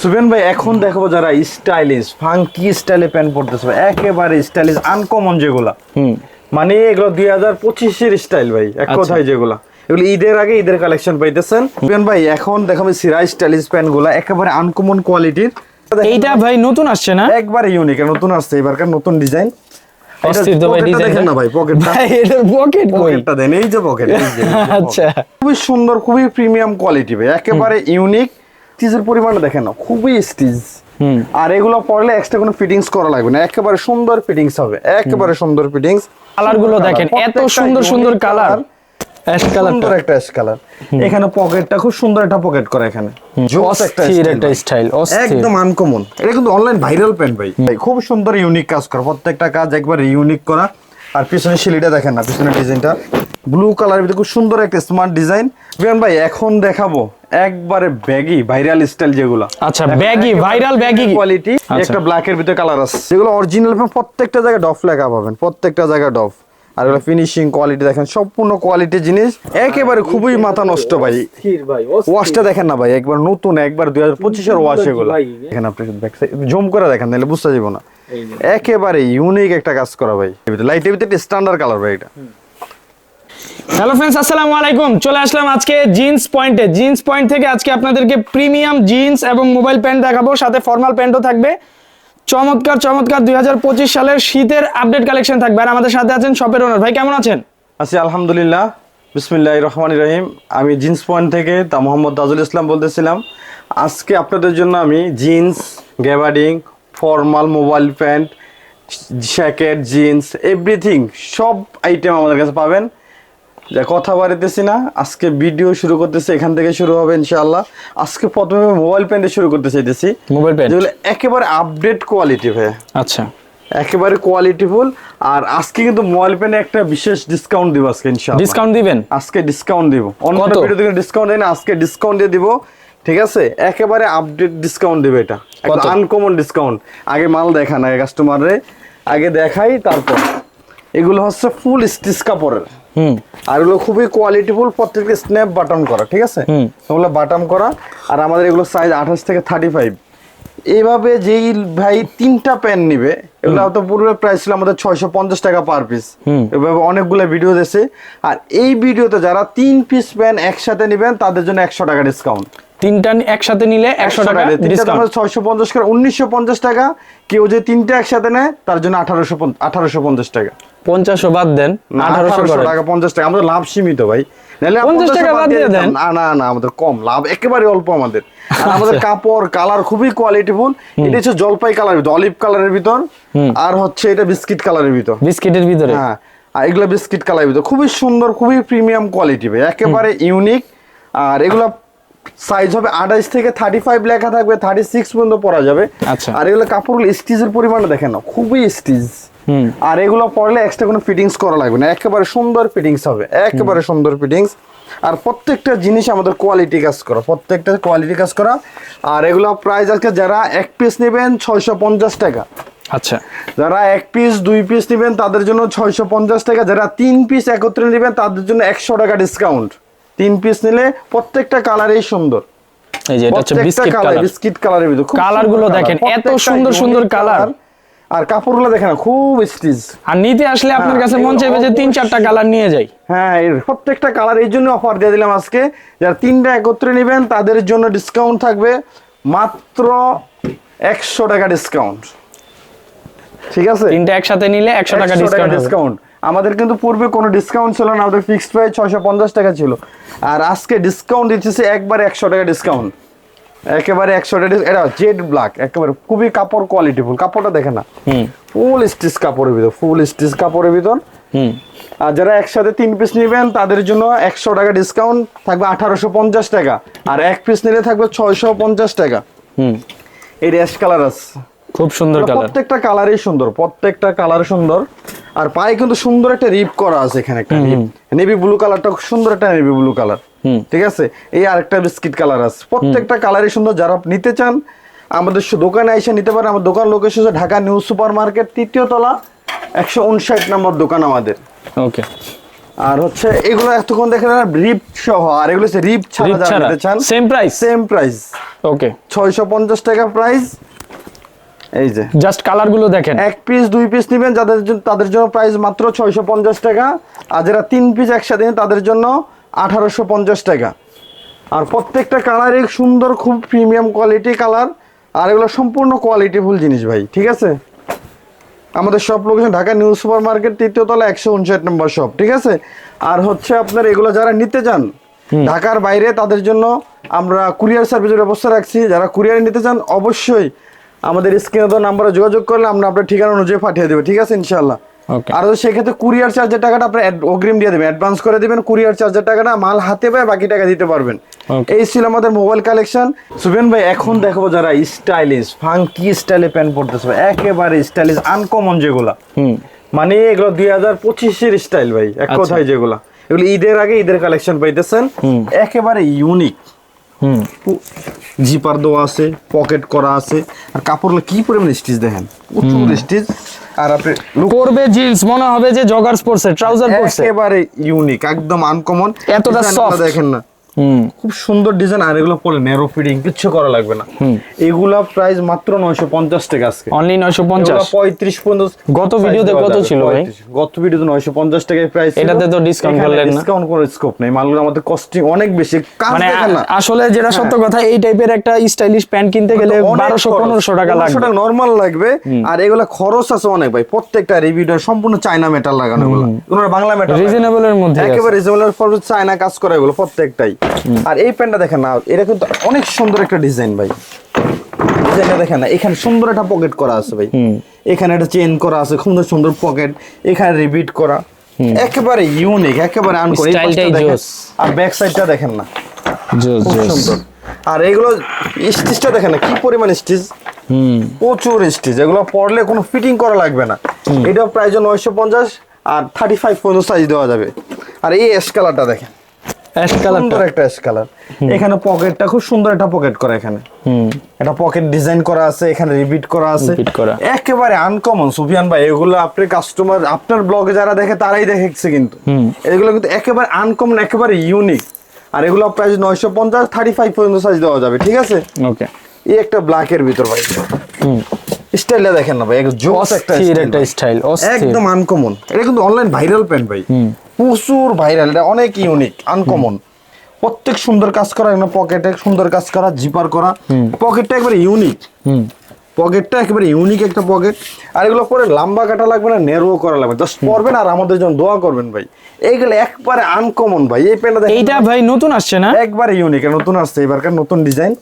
সুফিয়ান ভাই এখন দেখাবো যারা স্টাইলিশ ফাঙ্কি স্টাইলে প্যান্ট পরতেছে একেবারে স্টাইলিশ আনকমন যেগুলা। মানে এগুলো দুই হাজার পঁচিশের স্টাইল ভাই এক আচ্ছা। কথায় যেগুলা। এগুলো ঈদের আগে ঈদের কালেকশন পাইতেছেন। সুফিয়ান ভাই এখন দেখাবো সিরাই স্টাইলিশ প্যান্টগুলা একেবারে আনকমন কোয়ালিটির এইটা ভাই নতুন আসছে না? একবারে ইউনিক নতুন আসছে এবারকার নতুন ডিজাইন অস্থির ভাই ডিজাইন ভাই পকেটটা ভাই এটার পকেট দেন এই যে পকেট আচ্ছা। খুবই সুন্দর খুবই প্রিমিয়াম কোয়ালিটি ভাই একেবারে ইউনিক স্টিচের পরিমাণটা দেখেন খুবই স্টিচ আর এগুলো পরলে এক্সট্রা কোনো ফিটিংস করা লাগবে না একেবারে সুন্দর ফিটিংস হবে একেবারে সুন্দর ফিটিংস কালারগুলো দেখেন এত সুন্দর সুন্দর কালার অ্যাশ কালারটা একটা অ্যাশ কালার এখানে পকেটটা খুব সুন্দর একটা পকেট করা এখানে। জোস একটা। স্টাইল একদম আনকমন এটা কিন্তু অনলাইন ভাইরাল প্যান্ট ভাই। খুব সুন্দর ইউনিক কাজ করা প্রত্যেকটা কাজ একবারে ইউনিক করা। আর পিছনে শিলিটা দেখেন না পিছনের ডিজাইনটা ব্লু কালারের ভিতরে খুব সুন্দর একটা স্মার্ট ডিজাইন বিয়ান ভাই এখন দেখাবো একবারে ব্যাগি ভাইরাল স্টাইল যেগুলো। আচ্ছা ব্যাগি ভাইরাল ব্যাগি কোয়ালিটি। একটা ব্ল্যাক এর ভিতরে কালার আছে। যেগুলো অরিজিনাল প্রত্যেকটা জায়গায় ডফ লেখা পাবেন প্রত্যেকটা জায়গায় ডফ আর এগুলো ফিনিশিং কোয়ালিটি দেখেন সম্পূর্ণ কোয়ালিটি জিনিস। একেবারে খুবই মাথা নষ্ট ভাই। ওয়াশটা দেখেন না ভাই একবার নতুন একবার দুই হাজার পঁচিশের ওয়াশ এগুলো। দেখেন আপনি ব্যাক সাইড জুম করে দেখেন তাহলে বুঝতে যাব না। একেবারে ইউনিক একটা কাজ করা ভাই। লাইটের ভিতরে স্ট্যান্ডার্ড কালার ভাই এটা। হ্যালো ফ্রেন্ডস আসসালামু আলাইকুম। চলে আসলাম আজকে জিন্স পয়েন্টে জিন্স পয়েন্ট থেকে আজকে আপনাদেরকে প্রিমিয়াম জিন্স এবং মোবাইল প্যান্ট দেখাবো। সাথে ফর্মাল প্যান্টও থাকবে। চমৎকার চমৎকার দু হাজার পঁচিশ সালের শীতের আপডেট কালেকশন থাকবে। আর আমাদের সাথে আছেন শপের ওনার ভাই, কেমন আছেন? আছি আলহামদুলিল্লাহ। বিসমিল্লাহ রহমান রহিম। আমি জিন্স পয়েন্ট থেকে তা মোহাম্মদ তাজুল ইসলাম বলতেছিলাম। আজকে আপনাদের জন্য আমি jeans gabardine formal mobile pant jacket jeans everything সব আইটেম আমাদের কাছে পাবেন। যা কথা বাড়িতেছি না আজকে ভিডিও শুরু করতেছি এখান থেকে শুরু হবে ইনশাআল্লাহ। আজকে প্রথমে মোবাইল প্যান্টে শুরু করতে চাইতেছি। মোবাইল প্যান্ট যেগুলো একেবারে আপডেট কোয়ালিটি ভাই। আচ্ছা। একেবারে কোয়ালিটিফুল আর আজকে কিন্তু মোবাইল প্যান্টে একটা বিশেষ ডিসকাউন্ট দিব আজকে ইনশাআল্লাহ। ডিসকাউন্ট দিবেন? আজকে ডিসকাউন্ট দিব। অন্য কত? ভিডিও থেকে ডিসকাউন্ট দেয় না আজকে ডিসকাউন্ট দিয়ে দিব। ঠিক আছে? একেবারে আপডেট ডিসকাউন্ট দেবে এটা? আনকমন ডিসকাউন্ট আগে মাল দেখান আগে কাস্টমারে আগে দেখাই তারপর। এগুলো হচ্ছে ফুল স্টিচ কাপড়ের। আর এগুলো খুবই কোয়ালিটিফুল প্রত্যেকটা স্ন্যাপ বাটন করা ঠিক আছে? ওগুলো বাটাম করা আর আমাদের এগুলো সাইজ আঠাশ থেকে থার্টি ফাইভ এইভাবে যেই ভাই তিনটা প্যান নিবে এগুলো তো পূর্বে প্রাইস ছিল আমাদের ছয়শো পঞ্চাশ টাকা পার পিস। এভাবে অনেকগুলো ভিডিও দিয়েছে। আর এই ভিডিওতে যারা তিন পিস প্যান একসাথে নেবেন তাদের জন্য একশো টাকা ডিসকাউন্ট তিনটা একসাথে নিলে একশো টাকা ডিসকাউন্ট ছয়শো পঞ্চাশ টাকা উনিশশো পঞ্চাশ টাকা। কেউ যে তিনটা একসাথে নেয় তার জন্য আঠারোশো আঠারোশো পঞ্চাশ টাকা। পঞ্চাশও বাদ দেন আঠারোশো আঠারোশো টাকা পঞ্চাশ টাকা। আমাদের লাভ সীমিত ভাই। টাকা বাদ দিয়ে দেন। না না না আমাদের কম। লাভ একেবারে অল্প আমাদের। আমাদের কাপড় কালার খুবই কোয়ালিটিফুল এটা হচ্ছে জলপাই কালার ভিতর অলিভ কালারের ভিতর। আর হচ্ছে এটা বিস্কিট কালারের ভিতর। বিস্কিটের ভিতরে? হ্যাঁ। আর এগুলো বিস্কিট কালারের ভিতর। খুবই সুন্দর খুবই প্রিমিয়াম কোয়ালিটি ভাই। একেবারে ইউনিক আর এগুলো সাইজ হবে আঠাইশ থেকে থার্টি ফাইভ লেখা থাকবে থার্টি সিক্স পর্যন্ত পরা যাবে। আচ্ছা। আর এগুলো কাপড়গুলো স্টিচের পরিমাণটা দেখেন না খুবই স্টিচ আর এগুলো পরলে এক্সট্রা কোনো ফিটিংস করা লাগবে না একেবারে সুন্দর ফিটিংস হবে একেবারে সুন্দর ফিটিংস আর প্রত্যেকটা জিনিস আমাদের কোয়ালিটি কাজ করা প্রত্যেকটা কোয়ালিটি কাজ করা। আর এগুলো প্রাইস আজকে যারা এক পিস নেবেন ছয়শো পঞ্চাশ টাকা। আচ্ছা। যারা এক পিস দুই পিস নেবেন তাদের জন্য ছয়শো পঞ্চাশ টাকা। যারা তিন পিস একত্রে নেবেন তাদের জন্য একশো টাকা ডিসকাউন্ট তিন পিস নিলে প্রত্যেকটা কালারেই সুন্দর। এই যে এটা হচ্ছে বিস্কিট কালার বিস্কিট কালারের ভিতর খুব কালারগুলো দেখেন, এত সুন্দর সুন্দর কালার। আর কাপড়গুলো দেখেন খুব স্টিচ আর নিতে আসলে আপনার হ্যাঁ, কাছে মন চাইবে যে তিন চারটা কালার নিয়ে যাই। হ্যাঁ এর প্রত্যেকটা কালার এই জন্য অফার দিয়ে দিলাম আজকে। যারা তিনটা একত্রে নেবেন তাদের জন্য ডিসকাউন্ট থাকবে মাত্র একশো টাকা ডিসকাউন্ট ঠিক আছে? তিনটা একসাথে নিলে একশো টাকা ডিসকাউন্ট আমাদের কিন্তু পূর্বে কোনো ডিসকাউন্ট ছিল না আমাদের ফিক্সড প্রাইস ছয়শো পঞ্চাশ টাকা ছিল। আর আজকে ডিসকাউন্ট দিচ্ছে একবার একশো টাকা ডিসকাউন্ট একেবারে একশো টাকা এটা জেড ব্ল্যাক একেবারে খুবই কাপড় কোয়ালিটি ফুল কাপড়টা দেখে না। ফুল স্টিচ কাপড়ের ভিতর ফুল স্টিচ কাপড়ের ভিতর। হুম। আর যারা একসাথে তিন পিস নেবেন তাদের জন্য একশো টাকা ডিসকাউন্ট থাকবে আঠারোশো পঞ্চাশ টাকা। আর এক পিস নিলে থাকবে ছয়শো পঞ্চাশ টাকা। হুম। এই র্যাশ কালার আছে। খুব সুন্দর কালার প্রত্যেকটা কালারই সুন্দর প্রত্যেকটা কালার সুন্দর। আর পায়ে কিন্তু সুন্দর একটা রিপ করা আছে এখানে একটা রিপ নেভি ব্লু কালারটা খুব সুন্দর একটা নেভি ব্লু কালার ঠিক আছে? এই আরেকটা বিস্কিট কালার আছে। প্রত্যেকটা কালারই সুন্দর। যারা নিতে চান আমাদের দোকানে এসে নিতে পারেন। আমার দোকান লোকেশন হচ্ছে ঢাকা নিউ সুপার মার্কেট তৃতীয় তলা একশো উনষাট নম্বর দোকান আমাদের। ওকে আর হচ্ছে এগুলো এতক্ষণ দেখেন রিপ সহ আর এগুলো হচ্ছে রিপ ছাড়া যারা নিতে চান same price same price okay ছয়শো পঞ্চাশ টাকা প্রাইস এই যে। জাস্ট কালারগুলো দেখেন। এক পিস দুই পিস নেবেন যাদের জন্য তাদের জন্য প্রাইস মাত্র ছয়শো পঞ্চাশ টাকা। আর যারা তিন পিস একসাথে তাদের জন্য আঠারোশো পঞ্চাশ টাকা। আর প্রত্যেকটা কালারই সুন্দর খুব প্রিমিয়াম কোয়ালিটি কালার আর এগুলো সম্পূর্ণ কোয়ালিটিফুল জিনিস ভাই ঠিক আছে? আমাদের সব location Dhaka new super market তৃতীয় তলা একশো উনষাট নম্বর শপ ঠিক আছে? আর হচ্ছে আপনার এগুলো যারা নিতে চান ঢাকার বাইরে তাদের জন্য আমরা কুরিয়ার সার্ভিসের ব্যবস্থা রাখছি। যারা কুরিয়ারে নিতে চান অবশ্যই আমাদের স্ক্রিনে তো নাম্বারে যোগাযোগ করলে আমরা আপনার ঠিকানা অনুযায়ী পাঠিয়ে দেবো ঠিক আছে ইনশাল্লাহ আর সেক্ষেত্রে কুরিয়ার চার্জের টাকাটা আপনি অ্যাড- অগ্রিম দিয়ে দেবেন অ্যাডভান্স করে দেবেন কুরিয়ার চার্জের টাকাটা মাল হাতে পায় বাকি টাকা দিতে পারবেন। এই ছিল আমাদের মোবাইল কালেকশন সুবেন ভাই এখন দেখাবো যারা স্টাইলিশ ফাঙ্কি স্টাইলে প্যান্ট পড়তেছে ভাই, একেবারে স্টাইলিশ আনকমন যেগুলা। মানে এগুলো দুই হাজার পঁচিশের স্টাইল ভাই এক আচ্ছা। কথায় যেগুলা। এগুলো ঈদের আগে ঈদের কালেকশন পাইতেছেন। একেবারে ইউনিক হুম। জিপার দেওয়া আছে পকেট করা আছে। আর কাপড়গুলো কি পরিমাণ স্টিচ দেখেন? প্রচুর স্টিচ আর আপনি করবে পরবে জিন্স মনে হবে যে জগার্স পরছে ট্রাউজার পরছে। একেবারে ইউনিক একদম আনকমন এতটা সফট দেখেন না। খুব সুন্দর ডিজাইন আর এগুলো পরে নেরো ফিটিং কিচ্ছু করা লাগবে না। এগুলা প্রাইস মাত্র নয়শো পঞ্চাশ টাকা আজকে। অনলি নয়শো পঞ্চাশ। পঁয়ত্রিশ পর্যন্ত গত ভিডিওতে কত ছিল ভাই? গত ভিডিওতে নয়শো পঞ্চাশ টাকায় প্রাইস এটাতে তো discount করলেন না? ডিসকাউন্ট করার স্কোপ নেই। মালগুলো আমাদের কস্টিং অনেক বেশি। কাজ মানে দেখেন না। আসলে যেটা সত্য কথা এই টাইপের একটা স্টাইলিশ প্যান্ট কিনতে গেলে বারোশো পনেরোশো টাকা লাগবে। নর্মাল লাগবে। আর এগুলা খরচ আছে অনেক ভাই। প্রত্যেকটা রিভিউটা সম্পূর্ণ চায়না মেটাল লাগানো এগুলো। এগুলো বাংলা মেটাল রিজনেবল এর মধ্যে একেবারে রিজনেবল ফর চায়না কাজ করা এগুলো প্রত্যেকটাই। আর এই প্যান্টটা দেখেন না এটা কিন্তু অনেক সুন্দর একটা ডিজাইন ভাই। ডিজাইনটা দেখেন না এখানে সুন্দর একটা পকেট করা আছে ভাই। এখানে একটা চেন করা আছে সুন্দর সুন্দর পকেট এখানে রিপিট করা। একেবারে ইউনিক একেবারে আর ব্যাক সাইডটা দেখেন না। জোস জোস। আর এগুলো স্টিচটা দেখেন না কি পরিমাণ স্টিচ? প্রচুর স্টিচ এগুলো পরলে কোনো ফিটিং করা লাগবে না। এটা প্রাইস নয়শো পঞ্চাশ আর থার্টি ফাইভ পর্যন্ত সাইজ দেওয়া যাবে। আর এই এস কালারটা দেখেন। অ্যাশ কালারটা একটা এস কালার এখানে পকেটটা খুব সুন্দর একটা পকেট করা এখানে। হুম। একটা পকেট ডিজাইন করা আছে এখানে রিপিট করা আছে। করা। একেবারে আনকমন সুফিয়ান ভাই এগুলো আপনার কাস্টমার আপনার ব্লগে যারা দেখে তারাই দেখেছে কিন্তু। এগুলো কিন্তু একেবারে আনকমন একেবারে ইউনিক আর এগুলো প্রাইস নয়শো পঞ্চাশ থার্টি ফাইভ পর্যন্ত সাইজ দেওয়া যাবে ঠিক আছে? ওকে এই একটা ব্ল্যাকের ভিতর ভাই। হুম। স্টাইলটা দেখেন না ভাই জোস একটা একটা স্টাইল একদম আনকমন এটা কিন্তু অনলাইন ভাইরাল প্যান্ট ভাই। প্রচুর ভাইরাল এটা অনেক ইউনিক আনকমন প্রত্যেক সুন্দর কাজ করা এখানে পকেটে সুন্দর কাজ করা জিপার করা। পকেটটা একবারে ইউনিক পকেটটা একেবারে ইউনিক একটা পকেট আর এগুলো পরে লম্বা কাটা লাগবে না নেরো করা লাগবে। জাস্ট পরবেন আর আমাদের জন্য দোয়া করবেন ভাই। এইগুলো একবারে আনকমন ভাই এই প্যান্টটা এইটা ভাই। নতুন আসছে না? একবারে ইউনিক নতুন আসছে এবারকার নতুন ডিজাইন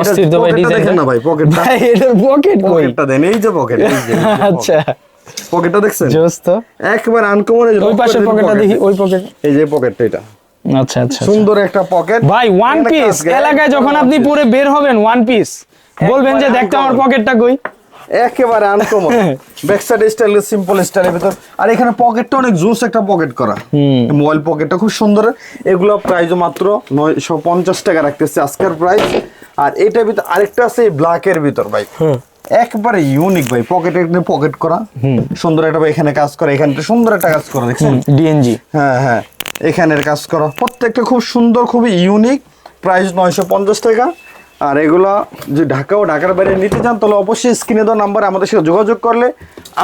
অস্থির ভাই ডিজাইন না? ভাই পকেটটা ভাই এটার পকেট কই? পকেটটা দেন এই যে পকেট আচ্ছা। পকেটটা দেখছেন? জোস তো একবারে আনকমন ওই পাশের পকেটটা দেখি ওই পকেট এই যে পকেটটা এটা। আচ্ছা আচ্ছা আচ্ছা। সুন্দর একটা পকেট ভাই ওয়ান পিস এলাকায় যখন আপনি পরে বের হবেন ওয়ান পিস বলবেন যে দেখতো আমার পকেটটা কই? একেবারে uncommon back side style simple স্টাইলের ভিতর। আর এখানে পকেটটা অনেক জুস একটা পকেট করা। মোবাইল পকেটটা খুব সুন্দর। এগুলো প্রাইস মাত্র নয়শো পঞ্চাশ টাকা রাখতেছে আজকের প্রাইস আর এটার ভিতর আরেকটা আছে ব্ল্যাকের ভিতর ভাই। একবারে ইউনিক ভাই। পকেট পকেটে পকেট করা। সুন্দর একটা ভাই এখানে কাজ করা। এখানে সুন্দর একটা কাজ করা দেখছেন? ডিএনজি হ্যাঁ হ্যাঁ। এখানের কাজ করা। প্রত্যেকটা খুব সুন্দর খুবই ইউনিক প্রাইস নয়শো পঞ্চাশ টাকা। আর এগুলা যে ঢাকা ও ঢাকার বাইরে নিতে চান তাহলে অবশ্যই স্ক্রিনে দেওয়া নাম্বারে আমাদের সাথে যোগাযোগ করলে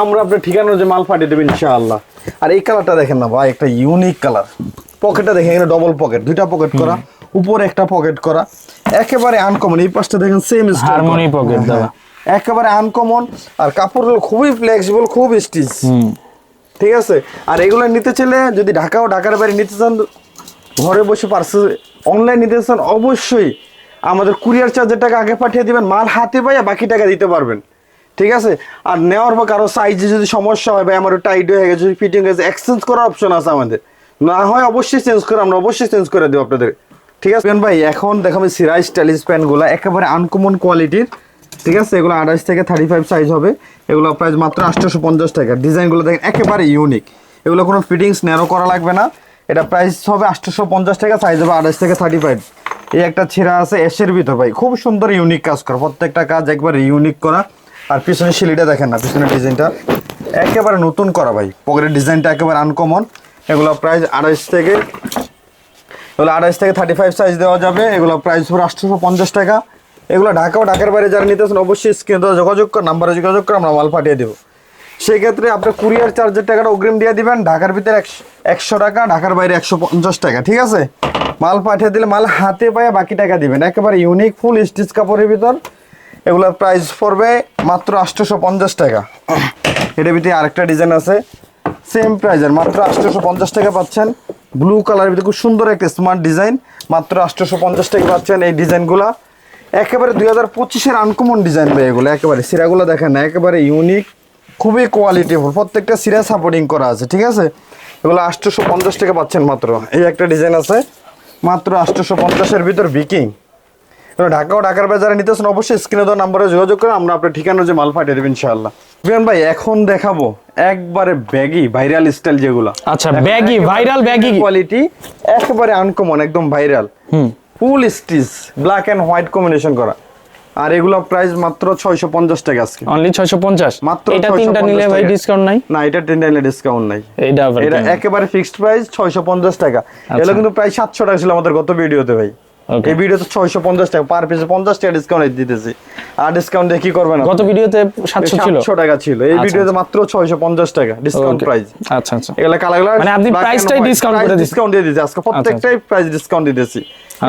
আমরা আপনার ঠিকানা যে মাল পাঠিয়ে দেবেন ইনশাআল্লাহ। আর এই কালারটা দেখেন না ভাই একটা ইউনিক কালার। পকেটটা দেখেন এখানে ডবল পকেট দুইটা পকেট করা উপরে একটা পকেট করা। একেবারে আনকমন এই পাশটা দেখেন সেম Harmony pocket দেওয়া। একেবারে আনকমন আর কাপড়গুলো খুবই ফ্লেক্সিবল খুব স্টিচ ঠিক আছে? আর এগুলো নিতে চাইলে যদি ঢাকা ও ঢাকার বাইরে নিতে চান ঘরে বসে পার্সেল অনলাইন নিতে চান অবশ্যই আমাদের কুরিয়ার চার্জের টাকা আগে পাঠিয়ে দিবেন মাল হাতে পাইয়া বাকি টাকা দিতে পারবেন। ঠিক আছে? আর নেওয়ার পর কারও সাইজে যদি সমস্যা হয় বা আমার টাইট হয়ে গেছে যদি ফিটিং হয়ে গেছে এক্সচেঞ্জ করার অপশন আছে আমাদের। না হয় অবশ্যই চেঞ্জ করে আমরা অবশ্যই চেঞ্জ করে দেবো আপনাদের। ঠিক আছে? ভাই এখন দেখাবো সিরাই স্টাইলিশ প্যান্টগুলো একেবারে আনকমন কোয়ালিটির ঠিক আছে? এগুলো আঠাশ থেকে থার্টি ফাইভ সাইজ হবে। এগুলো প্রাইস মাত্র আটশোশো পঞ্চাশ টাকা। ডিজাইনগুলো দেখেন একেবারে ইউনিক এগুলো কোনো ফিটিংস ন্যারো করা লাগবে না। এটা প্রাইস হবে আটশোশো পঞ্চাশ টাকা সাইজ হবে আঠাশ থেকে থার্টি ফাইভ এই একটা ছেঁড়া আছে এসের ভিতর ভাই। খুব সুন্দর ইউনিক কাজ করা। প্রত্যেকটা কাজ একবার ইউনিক করা। আর পিছনের শিলিটা দেখেন না, পিছনের ডিজাইনটা। একেবারে নতুন করা ভাই। পকেটের ডিজাইনটা একেবারে আনকমন এগুলো প্রাইস আড়াইশ থেকে, এগুলো আড়াইশ থেকে থার্টি ফাইভ সাইজ দেওয়া যাবে। এগুলো প্রাইস পুরো আটশোশো পঞ্চাশ টাকা। এগুলো ঢাকা ও ঢাকার বাইরে যারা নিতেছেন, অবশ্যই স্ক্রিনে যোগাযোগ করে নাম্বারে যোগাযোগ করে, আমরা মাল পাঠিয়ে দেবো। সেক্ষেত্রে আপনার কুরিয়ার চার্জের টাকাটা অগ্রিম দিয়ে দিবেন, ঢাকার ভিতরে একশো টাকা, ঢাকার বাইরে একশো পঞ্চাশ টাকা, ঠিক আছে? মাল পাঠিয়ে দিলে মাল হাতে পায়ে বাকি টাকা দিবেন। একেবারে ইউনিক ফুল স্টিচ কাপড়ের ভিতর। এগুলোর প্রাইস পড়বে মাত্র আটশোশো পঞ্চাশ টাকা। এটার ভিতরে আরেকটা ডিজাইন আছে সেম প্রাইজের মাত্র আটশোশো পঞ্চাশ টাকা পাচ্ছেন। ব্লু কালারের ভিতরে খুব সুন্দর একটা স্মার্ট ডিজাইন মাত্র আটশোশো পঞ্চাশ টাকা পাচ্ছেন এই ডিজাইনগুলা একেবারে দুই হাজার পঁচিশের আনকমন ডিজাইন ভাই এগুলো একেবারে। সিরাগুলো দেখেন না একেবারে ইউনিক খুবই কোয়ালিটিফুল প্রত্যেকটা সিরা সাপোর্টিং করা আছে ঠিক আছে? এগুলো আটশোশো পঞ্চাশ টাকা পাচ্ছেন মাত্র। এই একটা ডিজাইন আছে মাত্র আটশোশো পঞ্চাশের ভিতর বিকিং এবার ঢাকা ও ঢাকার বাজারে নিতেছেন অবশ্যই স্ক্রিনে দেওয়া নাম্বারে যোগাযোগ করে আমরা আপনার ঠিকানা যে মাল পাঠিয়ে দেবেন ইনশাআল্লাহ। বিমান ভাই এখন দেখাবো একবারে ব্যাগি ভাইরাল স্টাইল যেগুলো। আচ্ছা ব্যাগি ভাইরাল ব্যাগি কোয়ালিটি একেবারে আনকমন একদম viral hmm. Full stitch black and white combination করা। আর এগুলো প্রাইস মাত্র ছয়শো পঞ্চাশ টাকা আজকে। অনলি ছয়শো পঞ্চাশ? মাত্র এটা তিনটা নিলে ভাই ডিসকাউন্ট নাই? না এটা টেন টাইলে ডিসকাউন্ট নাই। আবার এটা একেবারে ফিক্সড প্রাইস ছয়শো পঞ্চাশ টাকা। আচ্ছা। এগুলো কিন্তু প্রায় সাতশো টাকা ছিল আমাদের গত ভিডিওতে ভাই। এই ভিডিওতে ছয়শো পঞ্চাশ টাকা পার পিসে পঞ্চাশ টাকা ডিসকাউন্ট দিতেছি। আর ডিসকাউন্ট দিয়ে কি করবেন গত ভিডিওতে সাতশো ছিল? সাতশো টাকা ছিল। এই আচ্ছা, ভিডিওতে মাত্র ছয়শো পঞ্চাশ টাকা ডিসকাউন্ট প্রাইস আচ্ছা আচ্ছা। এগুলা কালার মানে আপনি price টাই discount করে। ডিসকাউন্ট দিয়ে দিচ্ছি আজকে প্রত্যেকটাই প্রাইস ডিসকাউন্ট আচ্ছা।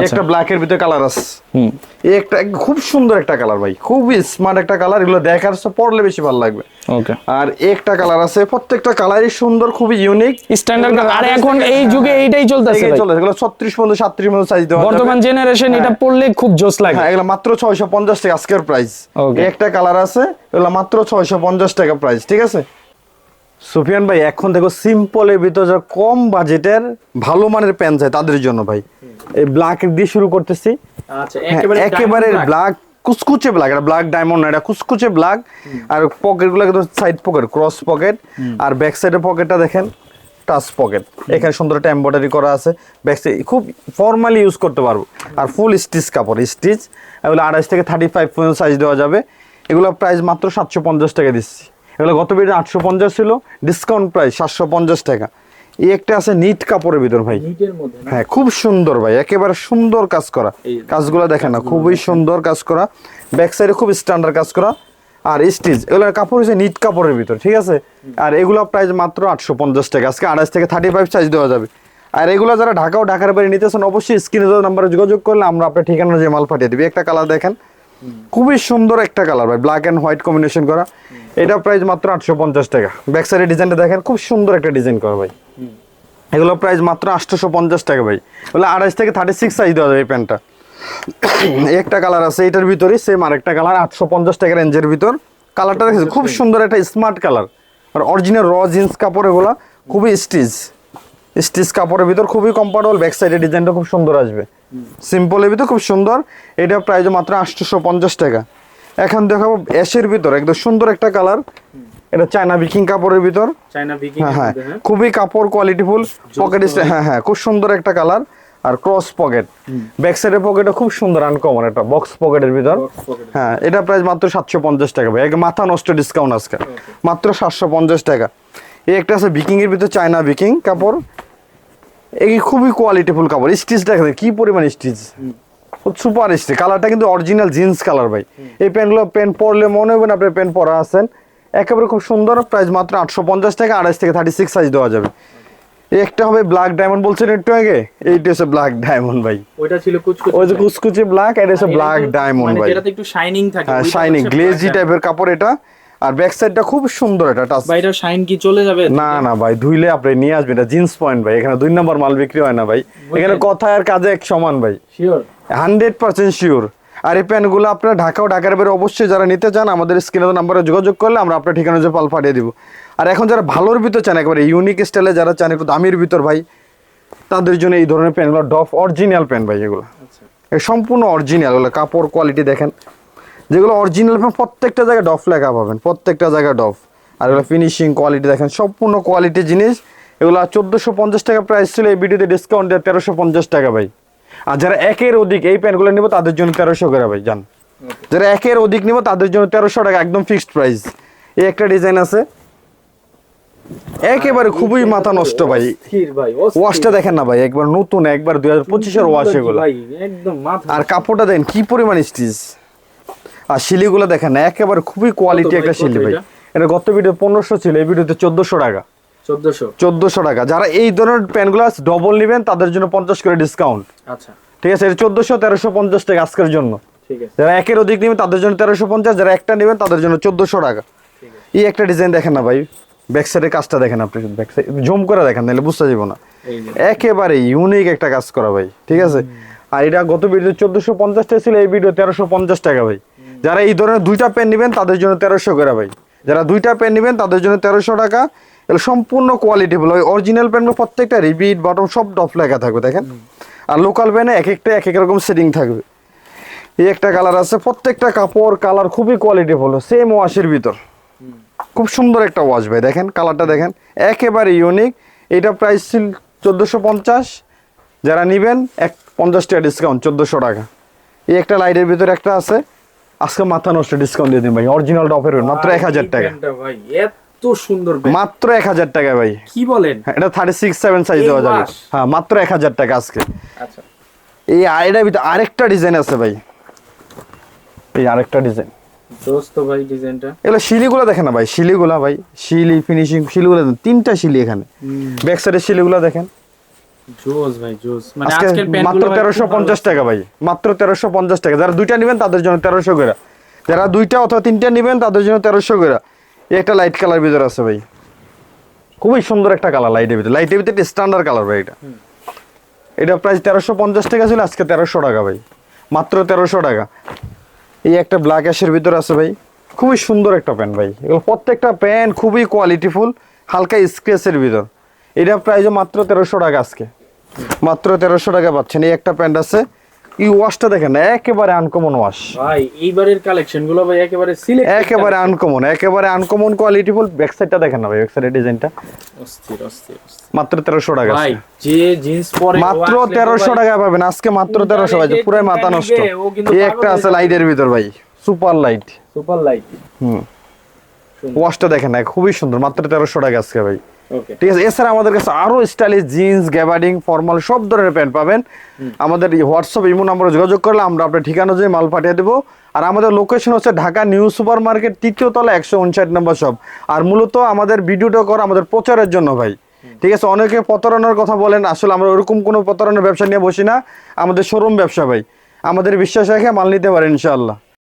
একটা ব্ল্যাক এর ভিতরে কালার আছে। হুম। এই একটা খুব সুন্দর একটা কালার ভাই খুবই স্মার্ট একটা কালার এগুলো দেখার পড়লে বেশি ভালো লাগবে। ওকে আর একটা কালার আছে প্রত্যেকটা কালারই সুন্দর খুবই ইউনিক স্ট্যান্ডার্ড আর এখন এই যুগে এইটাই চলতেছে ভাই। চলে এগুলো ছত্রিশ পর্যন্ত সাত্রিশ পর্যন্ত সাইজ দেওয়া বর্তমান জেনারেশন এটা পড়লে খুব জোস লাগে। হ্যাঁ এগুলো মাত্র ছয়শো পঞ্চাশ টাকা আজকের প্রাইস. একটা কালার আছে এগুলো মাত্র ছয়শো পঞ্চাশ টাকা প্রাইস ঠিক আছে? সুফিয়ান ভাই এখন দেখো সিম্পলের ভিতরে যারা কম বাজেটের ভালো মানের প্যান্ট চাই তাদের জন্য ভাই। এই ব্ল্যাক দিয়ে শুরু করতেছি। আচ্ছা একেবারে ব্ল্যাক কুচকুচে ব্ল্যাক এটা ব্ল্যাক ডায়মন্ড এটা কুচকুচে ব্ল্যাক আর পকেটগুলো কিন্তু সাইড পকেট ক্রস পকেট আর ব্যাক সাইডের পকেটটা দেখেন টাচ পকেট এখানে সুন্দর একটা এমব্রয়ডারি করা আছে। ব্যাক সাইড খুব ফর্মালি ইউজ করতে পারব। আর ফুল স্টিচ কাপড় স্টিচ এগুলো আড়াইশ থেকে থার্টি ফাইভ পর্যন্ত সাইজ দেওয়া যাবে। এগুলো প্রাইস মাত্র সাতশো পঞ্চাশ টাকা দিচ্ছি। এগুলো গত ভিডিও আটশো পঞ্চাশ ছিল ডিসকাউন্ট প্রাইস সাতশো পঞ্চাশ টাকা। এই একটা আছে নিট কাপড়ের ভিতর ভাই। হ্যাঁ খুব সুন্দর ভাই। একেবারে সুন্দর কাজ করা। কাজগুলো দেখেন না খুবই সুন্দর। কাজ করা। ব্যাক সাইডে খুব স্ট্যান্ডার্ড কাজ করা। আর স্টিচ এগুলোর কাপড় হচ্ছে নিট কাপড়ের ভিতর ঠিক আছে? আর এগুলো প্রাইস মাত্র আটশো পঞ্চাশ টাকা। আজকে আড়াইশ থেকে থার্টি ফাইভ সাইজ দেওয়া যাবে। আর এগুলো যারা ঢাকা ও ঢাকার বাইরে নিতেছেন অবশ্যই স্ক্রিনে নাম্বারে যোগাযোগ করলে আমরা আপনার ঠিকানা যে মাল পাঠিয়ে দিবি। একটা কালার দেখেন। খুবই সুন্দর একটা কালার ভাই। ব্ল্যাক এন্ড হোয়াইট কম্বিনেশন করা। এটা প্রাইস মাত্র আটশো পঞ্চাশ টাকা। ব্যাক সাইডের ডিজাইনটা দেখেন খুব সুন্দর একটা ডিজাইন করা ভাই। এগুলো প্রাইস মাত্র আটশোশো পঞ্চাশ টাকা ভাই। বলে আড়াইশ থেকে থার্টি সিক্স সাইজ দেওয়া যাবে এই প্যান্টটা। একটা কালার আছে এটার ভিতরে সেম আরেকটা কালার আটশো পঞ্চাশ টাকা রেঞ্জের ভিতর। কালারটা দেখেছি খুব সুন্দর একটা স্মার্ট কালার আর অরিজিনাল র জিন্স কাপড় এগুলো খুবই স্টিচ স্টিচ কাপড়ের ভিতর খুবই কমফর্টেবল ব্যাক সাইডের ডিজাইনটা খুব সুন্দর আসবে। সিম্পলের ভিতর খুব সুন্দর এটা প্রাইস মাত্র আটশোশো পঞ্চাশ টাকা। এখন দেখাবো অ্যাশের ভিতর একদম সুন্দর একটা কালার এটা চায়না বিকিং কাপড়ের ভিতর। চাইনা বিকিং হ্যাঁ হ্যাঁ। খুবই কাপড় কোয়ালিটিফুল পকেট হ্যাঁ হ্যাঁ খুব সুন্দর একটা কালার আর ক্রস পকেট ব্যাক সাইডের পকেটটা খুব সুন্দর আনকমন একটা বক্স পকেটের ভিতর। হ্যাঁ এটা প্রাইস মাত্র সাতশো পঞ্চাশ টাকা ভাই। এক মাথা নষ্ট ডিসকাউন্ট আজকে। মাত্র সাতশো পঞ্চাশ টাকা। এই একটা আছে বিকিং এর ভিতর চায়না বিকিং কাপড়। এই খুবই কোয়ালিটিফুল কাপড়। স্টিচ দেখেন কি পরিমাণ স্টিচ সুপার স্টিচ কালারটা কিন্তু অরিজিনাল জিন্স কালার ভাই। এই প্যান্টগুলো প্যান্ট পরলে মনে হবে না আপনি প্যান্ট পরা আছেন। একেবারে খুব সুন্দর প্রাইস মাত্র আটশো পঞ্চাশ টাকা আড়াইশ থেকে থার্টি সিক্স সাইজ দেওয়া যাবে। একটা হবে ব্ল্যাক ডায়মন্ড বলছেন একটু আগে? এইটা হচ্ছে ব্ল্যাক ডায়মন্ড ভাই। ওইটা ছিল কুচকুচে ওই যে কুচকুচি ব্ল্যাক এটা হচ্ছে ব্ল্যাক ডায়মন্ড মানে ভাই। যেটাতে একটু শাইনিং থাকে হ্যাঁ শাইনিং গ্লেজি টাইপের কাপড় এটা। আর ব্যাক সাইডটা খুব সুন্দর এটা টাচ বা এটা শাইন কি চলে যাবে? না না ভাই ধুইলে আপনি নিয়ে আসবেন এটা জিন্স পয়েন্ট ভাই এখানে দুই নম্বর মাল বিক্রি হয় না ভাই। এখানে কথা আর কাজে এক সমান ভাই। শিওর হান্ড্রেড পার্সেন্ট শিওর আর এই প্যান্টগুলো আপনার ঢাকা ও ঢাকার বাইরে অবশ্যই যারা নিতে চান আমাদের স্ক্রিনে নাম্বারে যোগাযোগ করলে আমরা আপনার ঠিকানা যে পাল পাঠিয়ে দিব। আর এখন যারা ভালোর ভিতর চান একেবারে ইউনিক স্টাইলে যারা চান একটু দামির ভিতর ভাই তাদের জন্য এই ধরনের প্যান্টগুলো ডফ অরিজিনাল প্যান্ট ভাই এগুলো। এ সম্পূর্ণ অরিজিনাল ওগুলো কাপড় কোয়ালিটি দেখেন। যেগুলো অরিজিনাল প্যান্ট প্রত্যেকটা জায়গায় ডফ লেখা পাবেন প্রত্যেকটা জায়গায় ডফ। আর এগুলো ফিনিশিং কোয়ালিটি দেখেন সম্পূর্ণ কোয়ালিটি জিনিস। এগুলো চোদ্দোশো পঞ্চাশ টাকা প্রাইস ছিল এই ভিডিওতে ডিসকাউন্ট দেয় তেরোশো পঞ্চাশ টাকা ভাই। আর যারা একের অধিক এই প্যান্টগুলো নেব তাদের জন্য তেরোশো করে ভাই জান যারা একের অধিক নেব তাদের জন্য তেরোশো টাকা একদম ফিক্সড প্রাইস এই একটা ডিজাইন আছে। একেবারে খুবই মাথা নষ্ট ভাই। ওয়াশটা দেখেন না ভাই একবার নতুন একবার দুই হাজার পঁচিশের ওয়াশ এগুলো। একদম আর কাপড়টা দেখেন কি পরিমাণ স্টিচ আর শিলিগুলো দেখেন না একেবারে খুবই কোয়ালিটি একটা শিলি ভাই। এটা? গত ভিডিও পনেরোশো ছিল এই ভিডিওতে চোদ্দশো টাকা। 1400 চোদ্দশো। টাকা। যারা এই ধরনের ডবল নেবেন তাদের জন্য পঞ্চাশ করে ডিসকাউন্ট আচ্ছা। ঠিক আছে এটা চোদ্দশো তেরোশো পঞ্চাশ টাকা আজকের জন্য। যারা একের অধিক নেবেন তাদের জন্য তেরোশো পঞ্চাশ যারা একটা নেবেন তাদের জন্য চোদ্দশো টাকা। এই একটা ডিজাইন দেখেন না ভাই ব্যাক সাইডের কাজটা দেখেন আপনি ব্যাক সাইড জুম করে দেখেন বুঝতে যাব না। একেবারে ইউনিক একটা কাজ করা ভাই ঠিক আছে? আর এটা গত ভিডিও চোদ্দশো পঞ্চাশ টাকা ছিল এই ভিডিও তেরোশো পঞ্চাশ টাকা ভাই। যারা এই ধরনের দুইটা পেন নেবেন তাদের জন্য তেরোশো করে ভাই। যারা দুইটা পেন নেবেন তাদের জন্য তেরোশো টাকা। এগুলো সম্পূর্ণ কোয়ালিটি বলে অরিজিনাল পেনগুলো প্রত্যেকটা রিবিট বটম সব ডফ লেখা থাকবে দেখেন? আর লোকাল পেনে এক একটা এক এক রকম সেটিং থাকবে। এই একটা কালার আছে প্রত্যেকটা কাপড় কালার খুবই কোয়ালিটি ভালো সেম ওয়াশের ভিতর। খুব সুন্দর একটা ওয়াশ ভাই দেখেন? কালারটা দেখেন? একেবারে ইউনিক এটা প্রাইস ছিল চোদ্দোশো পঞ্চাশ। যারা নেবেন এক পঞ্চাশ টাকা ডিসকাউন্ট চোদ্দোশো টাকা। এই একটা লাইটের ভিতরে একটা আছে। আজকে মাথা নষ্ট ডিসকাউন্ট দিয়ে দিন ভাই অরিজিনাল টপের মাত্র এক হাজার টাকা। ভাই এত সুন্দর মাত্র এক হাজার টাকা ভাই। কি বলেন? হ্যাঁ, এটা থার্টি সিক্স সেভেন সাইজ দেওয়া যাবে। হ্যাঁ মাত্র এক হাজার টাকা আজকে। আচ্ছা। এই আইডার ভিতরে আরেকটা ডিজাইন আছে ভাই। এই আরেকটা ডিজাইন দোস্ত ভাই ডিজাইনটা এগুলো শিলিগুলো দেখেন না ভাই? শিলিগুলা ভাই। শিলি ফিনিশিং শিলিগুলো দেখেন, তিনটা শিলি এখানে। ব্যাক সাইডের শিলিগুলো দেখেন। জোস ভাই জোস। মানে আজকের মাত্র টাকা ভাই। মাত্র তেরোশো পঞ্চাশ টাকা। যারা দুইটা নেবেন তাদের জন্য তেরোশো করে। যারা দুইটা অথবা তিনটা নেবেন তাদের জন্য তেরোশো করে। একটা লাইট কালার ভিতরে আছে ভাই। খুবই সুন্দর একটা কালার লাইটের ভিতরে। লাইটের ভিতরে স্ট্যান্ডার্ড কালার ভাই এটা। এটা প্রাইস তেরোশো পঞ্চাশ টাকা ছিল আজকে তেরোশো টাকা ভাই। মাত্র তেরোশো টাকা। এই একটা ব্ল্যাক অ্যাশের ভিতরে আছে ভাই। খুবই সুন্দর একটা প্যান্ট ভাই। এগুলো প্রত্যেকটা প্যান্ট খুবই কোয়ালিটিফুল হালকা স্ক্রেচের ভিতর। এটা প্রাইস মাত্র তেরোশো টাকা আজকে। মাত্র তেরোশো টাকা পাচ্ছেন। এই একটা প্যান্ট আছে এই ওয়াশটা দেখেন একেবারে আনকমন ওয়াশ ভাই এইবারের কালেকশনগুলো ভাই একেবারে সিলেক্ট একেবারে আনকমন একেবারে আনকমন কোয়ালিটিফুল ব্যাক সাইডটা দেখেন না ভাই ব্যাক সাইডের ডিজাইনটা অস্থির অস্থির। মাত্র তেরোশো টাকা ভাই যে জিন্স পরে মাত্র আসলে তো তেরোশো ভাই টাকা পাবেন আজকে মাত্র কোনটা তেরোশো রেখে পাচ্ছে পুরাই মাথা নষ্ট। এই একটা আছে। লাইটের ভিতর ভাই সুপার লাইট সুপার লাইট হুম। ওয়াশটা দেখেন না খুবই সুন্দর মাত্র তেরোশো টাকা আজকে ভাই। ঠিক আছে এছাড়া আমাদের কাছে আরও স্টাইলিশ জিন্স গ্যাবার্ডিং ফর্মাল সব ধরনের প্যান্ট পাবেন। আমাদের হোয়াটসঅ্যাপ ইমো নাম্বারে যোগাযোগ করলে আমরা আপনার ঠিকানা অনুযায়ী মাল পাঠিয়ে দেবো। আর আমাদের লোকেশন হচ্ছে ঢাকা নিউ সুপার মার্কেট তৃতীয় তলা একশো উনষাট নম্বর সব আর মূলত আমাদের ভিডিওটা করা আমাদের প্রচারের জন্য ভাই। ঠিক আছে অনেকে প্রতারণার কথা বলেন আসলে আমরা ওরকম কোনো প্রতারণার ব্যবসা নিয়ে বসি না। আমাদের শোরুম ব্যবসা ভাই। আমাদের বিশ্বাস রেখে মাল নিতে পারেন ইনশাআল্লাহ।